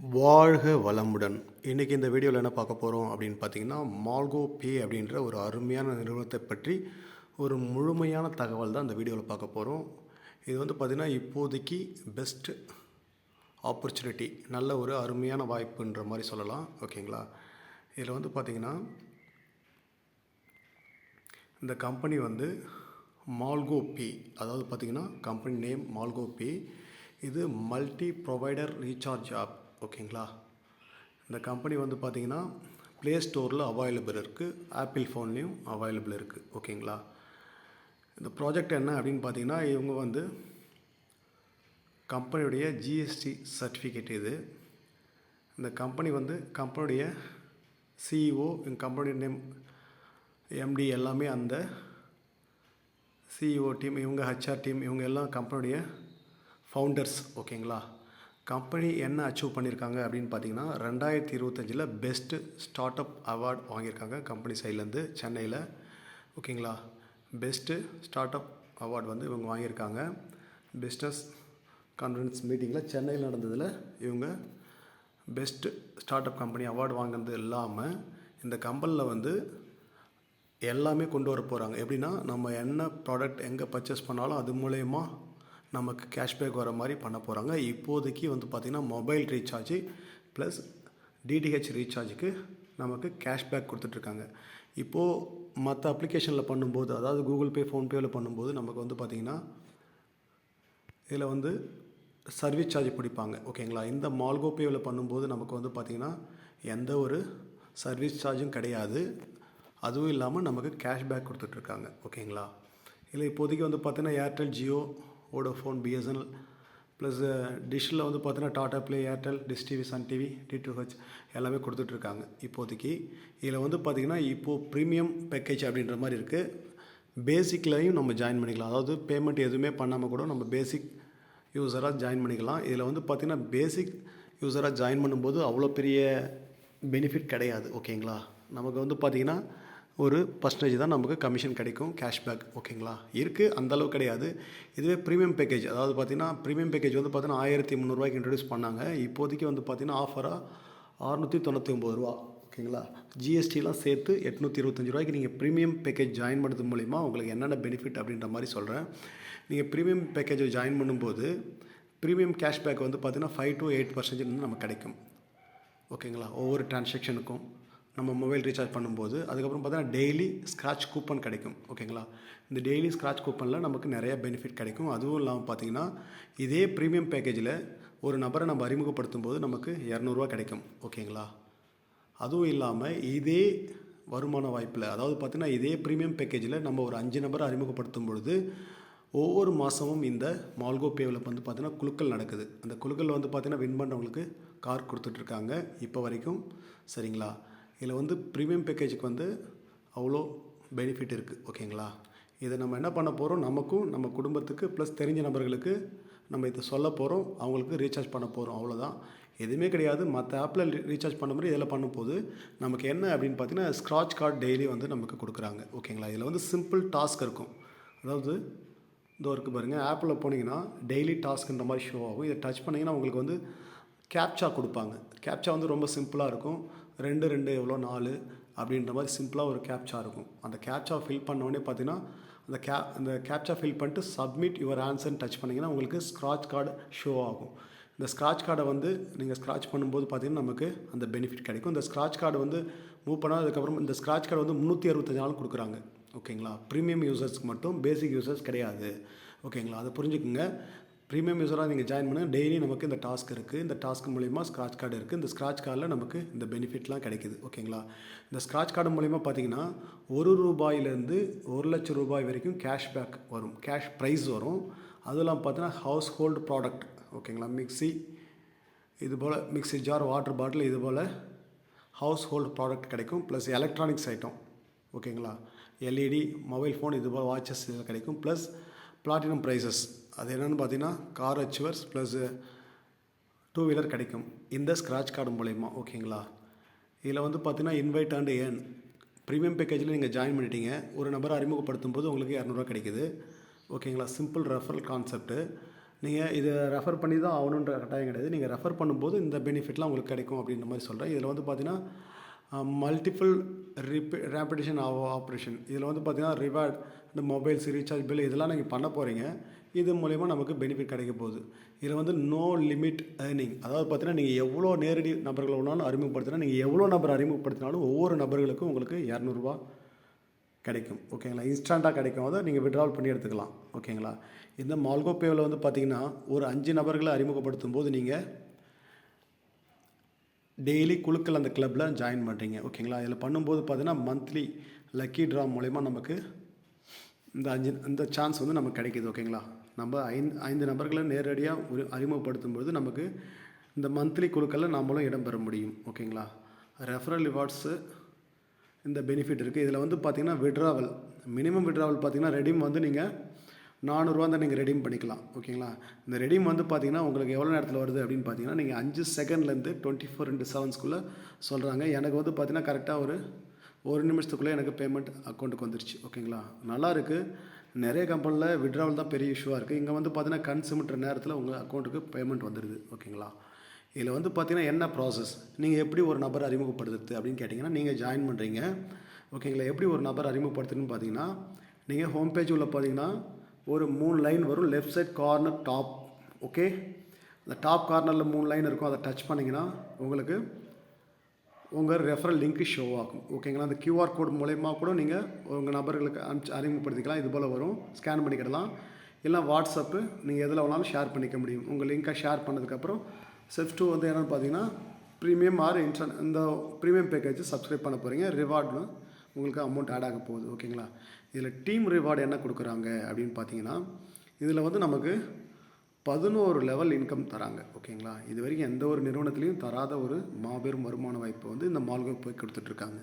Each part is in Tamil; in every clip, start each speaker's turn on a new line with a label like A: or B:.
A: வாழ்க வளமுடன். இன்றைக்கி இந்த வீடியோவில் என்ன பார்க்க போகிறோம் அப்படின்னு பார்த்தீங்கன்னா மால்கோ பே அப்படின்ற ஒரு அருமையான நிறுவனத்தை பற்றி ஒரு முழுமையான தகவல் தான் இந்த வீடியோவில் பார்க்க போகிறோம் இது வந்து பார்த்திங்கன்னா இப்போதைக்கு பெஸ்ட்டு ஆப்பர்ச்சுனிட்டி நல்ல ஒரு அருமையான வாய்ப்புன்ற மாதிரி சொல்லலாம். ஓகேங்களா? இதில் வந்து பார்த்திங்கன்னா இந்த கம்பெனி வந்து மால்கோ பே அதாவது பார்த்திங்கன்னா கம்பெனி நேம் மால்கோ பே. இது மல்டி ப்ரொவைடர் ரீசார்ஜ் ஆப் ஓகேங்களா? இந்த கம்பெனி வந்து பார்த்திங்கன்னா ப்ளே ஸ்டோரில் அவைலபிள் இருக்குது ஆப்பிள் ஃபோன்லேயும் அவைலபிள் இருக்குது ஓகேங்களா? இந்த ப்ராஜெக்ட் என்ன அப்படின்னு பார்த்தீங்கன்னா இவங்க வந்து கம்பெனியுடைய ஜிஎஸ்டி சர்டிஃபிகேட் இது. இந்த கம்பெனி வந்து கம்பெனியுடைய சிஇஓ எங்கள் கம்பெனி நேம் எம்டி எல்லாமே அந்த சிஇஓ டீம் இவங்க ஹெச்ஆர் டீம் இவங்க எல்லாம் கம்பெனியுடைய ஃபவுண்டர்ஸ் ஓகேங்களா? கம்பெனி என்ன அச்சீவ் பண்ணியிருக்காங்க அப்படின்னு பார்த்தீங்கன்னா ரெண்டாயிரத்தி இருபத்தஞ்சில் பெஸ்ட்டு ஸ்டார்ட் அப் அவார்ட் வாங்கியிருக்காங்க கம்பெனி சைட்லேருந்து சென்னையில். ஓகேங்களா? பெஸ்ட்டு ஸ்டார்ட் அப் அவார்ட் வந்து இவங்க வாங்கியிருக்காங்க. பிஸ்னஸ் கான்ஃபரன்ஸ் மீட்டிங்கில் சென்னையில் நடந்ததில் இவங்க best start up company award வாங்கினது இல்லாமல் இந்த கம்பெனியில் வந்து எல்லாமே கொண்டு வர போகிறாங்க. எப்படின்னா நம்ம என்ன ப்ராடக்ட் எங்கே பர்ச்சேஸ் பண்ணாலும் அது மூலயமா நமக்கு கேஷ்பேக் வர மாதிரி பண்ண போகிறாங்க இப்போதைக்கு வந்து பார்த்திங்கன்னா மொபைல் ரீசார்ஜ் ப்ளஸ் டிடிஹெச் ரீசார்ஜுக்கு நமக்கு கேஷ்பேக் கொடுத்துட்ருக்காங்க இப்போது மற்ற அப்ளிகேஷனில் பண்ணும்போது அதாவது கூகுள் பே ஃபோன்பேவில் பண்ணும்போது நமக்கு வந்து பார்த்திங்கன்னா இதில் வந்து சர்வீஸ் சார்ஜ் பிடிப்பாங்க. ஓகேங்களா இந்த மால்கோ பேவில் பண்ணும்போது நமக்கு வந்து பார்த்திங்கன்னா எந்த ஒரு சர்வீஸ் சார்ஜும் கிடையாது. அதுவும் இல்லாமல் நமக்கு கேஷ்பேக் கொடுத்துட்ருக்காங்க ஓகேங்களா இதில் இப்போதைக்கு வந்து பார்த்திங்கன்னா Airtel Jio Vodafone BSNL plus டிஷ்ஷில் வந்து பார்த்தீங்கன்னா Tata Play Airtel dish TV Sun TV D two H எல்லாமே கொடுத்துட்ருக்காங்க இப்போதைக்கு. இதில் வந்து பார்த்திங்கன்னா இப்போது ப்ரீமியம் பேக்கேஜ் அப்படின்ற மாதிரி இருக்குது பேசிக்லையும் நம்ம ஜாயின் பண்ணிக்கலாம். அதாவது பேமெண்ட் எதுவுமே பண்ணாமல் கூட நம்ம பேசிக் யூஸராக ஜாயின் பண்ணிக்கலாம். இதில் வந்து பார்த்திங்கன்னா பேசிக் யூஸராக ஜாயின் பண்ணும்போது அவ்வளோ பெரிய பெனிஃபிட் கிடையாது. ஓகேங்களா நமக்கு வந்து பார்த்திங்கன்னா ஒரு பர்சன்டேஜ் தான் நமக்கு கமிஷன் கிடைக்கும் கேஷ்பேக் ஓகேங்களா இருக்குது அந்தளவு கிடையாது. இதுவே ப்ரீமியம் பேக்கேஜ் அதாவது பார்த்திங்கன்னா ப்ரீமியம் பேக்கேஜ் வந்து பார்த்திங்கன்னா ஆயிரத்தி முந்நூறுரூவாய்க்கு இன்ட்ரடியூஸ் பண்ணாங்க. இப்போதைக்கு வந்து பார்த்திங்கன்னா ஆஃபராக அறுநூற்றி தொண்ணூற்றி ஒம்பது ரூபா ஓகேங்களா ஜிஎஸ்டிலாம் சேர்த்து எட்நூற்றி இருபத்தஞ்சி ரூபாய்க்கு நீங்கள் ப்ரீமியம் பேக்கேஜ் ஜாயின் பண்ணுறது மூலிமா உங்களுக்கு என்னென்ன பெனிஃபிட் அப்படின்ற மாதிரி சொல்கிறேன் நீங்கள் ப்ரீமியம் பேக்கேஜை ஜாயின் பண்ணும்போது ப்ரீமியம் கேஷ்பேக் வந்து பார்த்திங்கன்னா ஃபைவ் டு எயிட் பர்சன்டேஜ் வந்து நமக்கு கிடைக்கும். ஓகேங்களா ஒவ்வொரு டிரான்சாக்ஷனுக்கும் நம்ம மொபைல் ரீசார்ஜ் பண்ணும்போது அதுக்கப்புறம் பார்த்தீங்கன்னா டெய்லி ஸ்க்ராட்ச் கூப்பன் கிடைக்கும் ஓகேங்களா இந்த டெய்லி ஸ்க்ராட்ச் கூப்பனில் நமக்கு நிறைய பெனிஃபிட் கிடைக்கும். அதுவும் இல்லாமல் பார்த்தீங்கன்னா இதே ப்ரீமியம் பேக்கேஜில் ஒரு நபரை நம்ம அறிமுகப்படுத்தும் போது நமக்கு இரநூறுவா கிடைக்கும் ஓகேங்களா அதுவும் இல்லாமல் இதே வருமான வாய்ப்பில் அதாவது பார்த்திங்கன்னா இதே ப்ரீமியம் பேக்கேஜில் நம்ம ஒரு அஞ்சு நபரை அறிமுகப்படுத்தும் பொழுது ஒவ்வொரு மாதமும் இந்த மால்கோ பேவில் வந்து பார்த்திங்கன்னா குழுக்கள் நடக்குது. அந்த குழுக்கள் வந்து பார்த்திங்கன்னா வின் பண்ணுறவங்களுக்கு கார் கொடுத்துட்ருக்காங்க இப்போ வரைக்கும் சரிங்களா? இதில் வந்து ப்ரீமியம் பேக்கேஜுக்கு வந்து அவ்வளோ பெனிஃபிட் இருக்குது ஓகேங்களா? இதை நம்ம என்ன பண்ண போகிறோம் நமக்கும் நம்ம குடும்பத்துக்கு ப்ளஸ் தெரிஞ்ச நபர்களுக்கு நம்ம இதை சொல்ல போகிறோம் அவங்களுக்கு ரீசார்ஜ் பண்ண போகிறோம் அவ்வளோதான். எதுவுமே கிடையாது. மற்ற ஆப்பில் ரீசார்ஜ் பண்ண மாதிரி இதில் பண்ணும்போது நமக்கு என்ன அப்படின்னு பார்த்தீங்கன்னா ஸ்க்ராட்ச் கார்டு டெய்லி வந்து நமக்கு கொடுக்குறாங்க ஓகேங்களா? இதில் வந்து சிம்பிள் டாஸ்க் இருக்கும். அதாவது இதோ இருக்குது பாருங்கள் ஆப்பில் போனீங்கன்னா டெய்லி டாஸ்க்குன்ற மாதிரி ஷோ ஆகும். இதை டச் பண்ணிங்கன்னா உங்களுக்கு வந்து கேப்சா கொடுப்பாங்க. கேப்சா வந்து ரொம்ப சிம்பிளாக இருக்கும். ரெண்டு ரெண்டு எவ்வளோ? நாலு அப்படின்ற மாதிரி சிம்பிளாக ஒரு கேப்சா இருக்கும். அந்த கேப்சா ஃபில் பண்ணோடனே பார்த்தீங்கன்னா அந்த கே அந்த கேப்சா ஃபில் பண்ணிட்டு சப்மிட் யுவர் ஆன்சர்னு டச் பண்ணிங்கன்னா உங்களுக்கு ஸ்க்ராட்ச் கார்டு ஷோ ஆகும். இந்த ஸ்க்ராட்ச் கார்டை வந்து நீங்கள் ஸ்க்ராட்ச் பண்ணும்போது பார்த்தீங்கன்னா நமக்கு அந்த பெனிஃபிட் கிடைக்கும். இந்த ஸ்க்ராட்ச் கார்டு வந்து மூவ் பண்ணாததுக்கப்புறம் இந்த ஸ்க்ராட்ச் கார்டு வந்து முந்நூற்றி அறுபத்தஞ்சு நாள் கொடுக்குறாங்க. ஓகேங்களா ப்ரீமியம் யூசர்ஸ்க்கு மட்டும் பேசிக் யூசர்ஸ் கிடையாது. ஓகேங்களா அதை புரிஞ்சுக்குங்க. ப்ரீமியம் யூஸராக நீங்கள் ஜாயின் பண்ணுங்கள் டெய்லி நமக்கு இந்த டாஸ்க் இருக்குது இந்த டாஸ்க் மூலிமா ஸ்க்ராட்ச் கார்டு இருக்குது இந்த ஸ்க்ராட்ச் கார்டில் நமக்கு இந்த பெனிஃபிட்லாம் கிடைக்குது. ஓகேங்களா இந்த ஸ்க்ராட்ச் கார்டு மூலிமா பார்த்தீங்கன்னா ஒரு ரூபாயிலேருந்து ஒரு லட்சம் ரூபாய் வரைக்கும் கேஷ்பேக் வரும். கேஷ் ப்ரைஸ் வரும். அதெல்லாம் பார்த்தீங்கன்னா ஹவுஸ் ஹோல்டு ப்ராடக்ட் ஓகேங்களா மிக்சி இது போல் மிக்சி ஜார் வாட்டர் பாட்டில் இது போல் ஹவுஸ் ஹோல்டு ப்ராடக்ட் கிடைக்கும் ப்ளஸ் எலக்ட்ரானிக்ஸ் ஐட்டம் ஓகேங்களா எல்இடி மொபைல் ஃபோன் இது போல் வாட்சஸ் இதில் கிடைக்கும். ப்ளஸ் பிளாட்டினம் ப்ரைஸஸ் அது என்னென்னு பார்த்தீங்கன்னா கார் அச்சுவர்ஸ் ப்ளஸ் டூ வீலர் கிடைக்கும். இந்த ஸ்க்ராட்ச் கார்டு மூலயமா ஓகேங்களா? இதில் வந்து பார்த்தீங்கன்னா இன்வைட் அண்ட் ஏன் ப்ரீமியம் பேக்கேஜில் நீங்கள் ஜாயின் பண்ணிட்டீங்க. ஒரு நபரை அறிமுகப்படுத்தும் போது உங்களுக்கு இரநூறுவா கிடைக்குது. ஓகேங்களா? சிம்பிள் ரெஃபரல் கான்செப்ட்டு நீங்கள் இதை ரெஃபர் பண்ணி தான் ஆகணுன்ற கட்டாயம் கிடையாது. நீங்கள் ரெஃபர் பண்ணும்போது இந்த பெனிஃபிட்லாம் உங்களுக்கு கிடைக்கும் அப்படின்ற மாதிரி சொல்கிறேன் இதில் வந்து பார்த்தீங்கன்னா மல்டிபிள் ரிப்பே ரேப்பிடேஷன் ஆப்ரேஷன் இதில் வந்து பார்த்தீங்கன்னா ரிவார்ட் இந்த மொபைல்ஸ் ரீசார்ஜ் பில் இதெல்லாம் நீங்கள் பண்ண போகிறீங்க இது மூலயமா நமக்கு பெனிஃபிட் கிடைக்க போகுது. இதில் வந்து நோ லிமிட் ஏர்னிங் அதாவது பார்த்தீங்கன்னா நீங்கள் எவ்வளோ நேரடி நபர்களை வேணாலும் அறிமுகப்படுத்தினா நீங்கள் எவ்வளோ நபர் அறிமுகப்படுத்தினாலும் ஒவ்வொரு நபர்களுக்கும் உங்களுக்கு இரநூறுபா கிடைக்கும். ஓகேங்களா இன்ஸ்டண்ட்டாக கிடைக்கும். அதை நீங்கள் விட்ரால் பண்ணி எடுத்துக்கலாம். ஓகேங்களா இந்த மால்கோ பேவில் வந்து பார்த்தீங்கன்னா ஒரு அஞ்சு நபர்களை அறிமுகப்படுத்தும் போது நீங்கள் டெய்லி குழுக்கள் அந்த கிளப்பில் ஜாயின் பண்ணுறீங்க ஓகேங்களா இதில் பண்ணும்போது பார்த்தீங்கன்னா மந்த்லி லக்கி ட்ரா மூலயமா நமக்கு இந்த அஞ்சு இந்த சான்ஸ் வந்து நமக்கு கிடைக்கிது ஓகேங்களா நம்ம ஐந்து ஐந்து நபர்களை நேரடியாக ஒரு அறிமுகப்படுத்தும் நமக்கு இந்த மந்த்லி குழுக்களில் நம்மளும் இடம் பெற முடியும் ஓகேங்களா ரெஃபரல் ரிவார்ட்ஸு இந்த பெனிஃபிட் இருக்குது இதில் வந்து பார்த்திங்கன்னா விட்ராவல் மினிமம் விட்ராவல் பார்த்தீங்கன்னா ரெடீம் வந்து நீங்கள் நானூறுரூவா தான் நீங்கள் ரெடீம் பண்ணிக்கலாம் ஓகேங்களா இந்த ரெடீம் வந்து பார்த்தீங்கன்னா உங்களுக்கு எவ்வளோ நேரத்தில் வருது அப்படின்னு பார்த்தீங்கன்னா நீங்கள் அஞ்சு செகண்ட்லேருந்து டுவெண்ட்டி ஃபோர் இன்ட்டு செவன்ஸ்குள்ளே சொல்கிறாங்க எனக்கு வந்து பார்த்திங்கன்னா கரெக்டாக ஒரு ஒரு நிமிஷத்துக்குள்ளே எனக்கு பேமெண்ட் அக்கௌண்ட்டுக்கு வந்துருச்சு. ஓகேங்களா? நல்லா இருக்குது நிறைய கம்பெனியில் விட்ராவல் தான் பெரிய இஷ்யூவாக இருக்குது இங்கே வந்து பார்த்தீங்கன்னா கண் சிமிட்டுற நேரத்தில் உங்கள் அக்கௌண்ட்டுக்கு பேமெண்ட் வந்துடுது ஓகேங்களா? இதில் வந்து பார்த்தீங்கன்னா என்ன ப்ராசஸ் நீங்கள் எப்படி ஒரு நபர் அறிமுகப்படுத்துறது அப்படின்னு கேட்டிங்கன்னா நீங்கள் ஜாயின் பண்ணுறீங்க ஓகேங்களா? எப்படி ஒரு நபர் அறிமுகப்படுத்துன்னு பார்த்தீங்கன்னா நீங்கள் ஹோம் பேஜ் உள்ள பார்த்தீங்கன்னா ஒரு மூணு லைன் வரும். Left side corner top okay? அந்த டாப் கார்னரில் மூணு லைன் இருக்கும். அதை டச் பண்ணிங்கன்னா உங்களுக்கு உங்கள் ரெஃபரல் லிங்க்கு ஷோ ஆகும். ஓகேங்களா அந்த கியூஆர் கோட் மூலயமா கூட நீங்கள் உங்கள் நபர்களுக்கு அனுப்பிச்சு அறிமுகப்படுத்திக்கலாம். இது போல் வரும். ஸ்கேன் பண்ணிக்கிடலாம். இல்லை வாட்ஸ்அப்பு நீங்கள் எதில் வேணாலும் ஷேர் பண்ணிக்க முடியும். உங்கள் லிங்க்கை ஷேர் பண்ணதுக்கப்புறம் செஃப் டூ வந்து என்னென்னு பார்த்தீங்கன்னா ப்ரீமியம் ஆர் இன்ட்ரன் இந்த ப்ரீமியம் பேக்கேஜ் சப்ஸ்கிரைப் பண்ண போகிறீங்க ரிவார்டு உங்களுக்கு அமௌண்ட் ஆட் ஆக போகுது. ஓகேங்களா இதில் டீம் ரிவார்டு என்ன கொடுக்குறாங்க அப்படின்னு பார்த்தீங்கன்னா இதில் வந்து நமக்கு பதினோரு லெவல் இன்கம் தராங்க ஓகேங்களா? இது வரைக்கும் எந்த ஒரு நிறுவனத்துலேயும் தராத ஒரு மாபெரும் வருமான வாய்ப்பை வந்து இந்த மால்கோ போய் கொடுத்துட்ருக்காங்க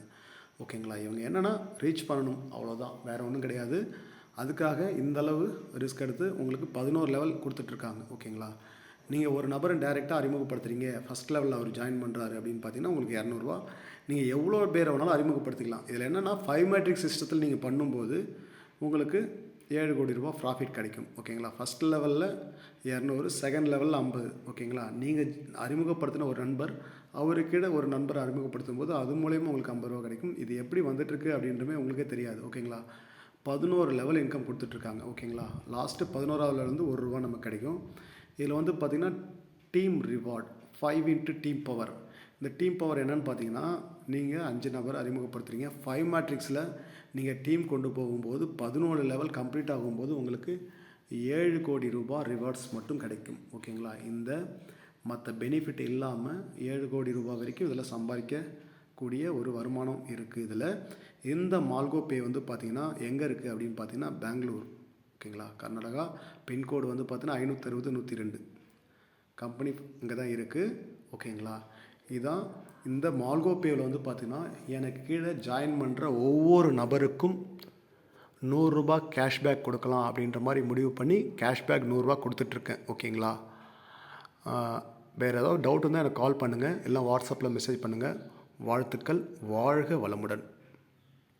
A: ஓகேங்களா? இவங்க என்னென்னா ரீச் பண்ணணும் அவ்வளோதான் வேறு ஒன்றும் கிடையாது. அதுக்காக இந்த அளவு ரிஸ்க் எடுத்து உங்களுக்கு பதினோரு லெவல் கொடுத்துட்ருக்காங்க ஓகேங்களா? நீங்கள் ஒரு நபரை டைரெக்டாக அறிமுகப்படுத்துறீங்க ஃபஸ்ட் லெவலில் அவர் ஜாயின் பண்ணுறாரு அப்படின்னு பார்த்தீங்கன்னா உங்களுக்கு இரநூறுவா. நீங்கள் எவ்வளோ பேரை வேணாலும் அறிமுகப்படுத்திக்கலாம். இதில் என்னென்னா ஃபைவ் மேட்ரிக் சிஸ்டத்தில் நீங்கள் பண்ணும்போது உங்களுக்கு ஏழு கோடி ரூபா ப்ராஃபிட் கிடைக்கும். ஓகேங்களா ஃபஸ்ட் லெவலில் இரநூறு செகண்ட் லெவலில் ஐம்பது. ஓகேங்களா நீங்கள் அறிமுகப்படுத்தின ஒரு நண்பர் அவருக்கிட ஒரு நண்பரை அறிமுகப்படுத்தும் போது அது மூலயமா உங்களுக்கு ஐம்பது ரூபா கிடைக்கும். இது எப்படி வந்துட்டுருக்கு அப்படின்றமே உங்களுக்கே தெரியாது. ஓகேங்களா பதினோரு லெவல் இன்கம் கொடுத்துட்ருக்காங்க. ஓகேங்களா லாஸ்ட்டு பதினோராவதுலேருந்து ஒரு ரூபா நமக்கு கிடைக்கும். இதில் வந்து பார்த்திங்கன்னா team reward five into team power இந்த டீம் பவர் என்னன்னு பார்த்தீங்கன்னா நீங்கள் அஞ்சு நபர் அறிமுகப்படுத்துகிறீங்க ஃபைவ் மேட்ரிக்ஸில் நீங்கள் டீம் கொண்டு போகும்போது பதினோரு லெவல் கம்ப்ளீட் ஆகும்போது உங்களுக்கு ஏழு கோடி ரூபாய் ரிவார்ட்ஸ் மட்டும் கிடைக்கும். ஓகேங்களா? இந்த மற்ற பெனிஃபிட் இல்லாமல் ஏழு கோடி ரூபாய் வரைக்கும் இதில் சம்பாதிக்கக்கூடிய ஒரு வருமானம் இருக்குது இதில். இந்த மால்கோ பே வந்து பார்த்திங்கன்னா எங்கே இருக்குது அப்படின்னு பார்த்தீங்கன்னா பெங்களூர். ஓகேங்களா? கர்நாடகா. பின்கோடு வந்து பார்த்தீங்கன்னா ஐநூற்றறுபது நூற்றி ரெண்டு கம்பெனி இங்கே தான் இருக்குது ஓகேங்களா? இதுதான் இந்த மால்கோ பேவில் வந்து பார்த்திங்கன்னா எனக்கு கீழே ஜாயின் பண்ணுற ஒவ்வொரு நபருக்கும் நூறுரூபா கேஷ்பேக் கொடுக்கலாம் அப்படின்ற மாதிரி முடிவு பண்ணி கேஷ்பேக் நூறுரூவா கொடுத்துட்ருக்கேன். ஓகேங்களா? வேறு ஏதாவது டவுட் இருந்தால் எனக்கு கால் பண்ணுங்கள் இல்லை வாட்ஸ்அப்பில் மெசேஜ் பண்ணுங்கள் வாழ்த்துக்கள். வாழ்க வளமுடன்.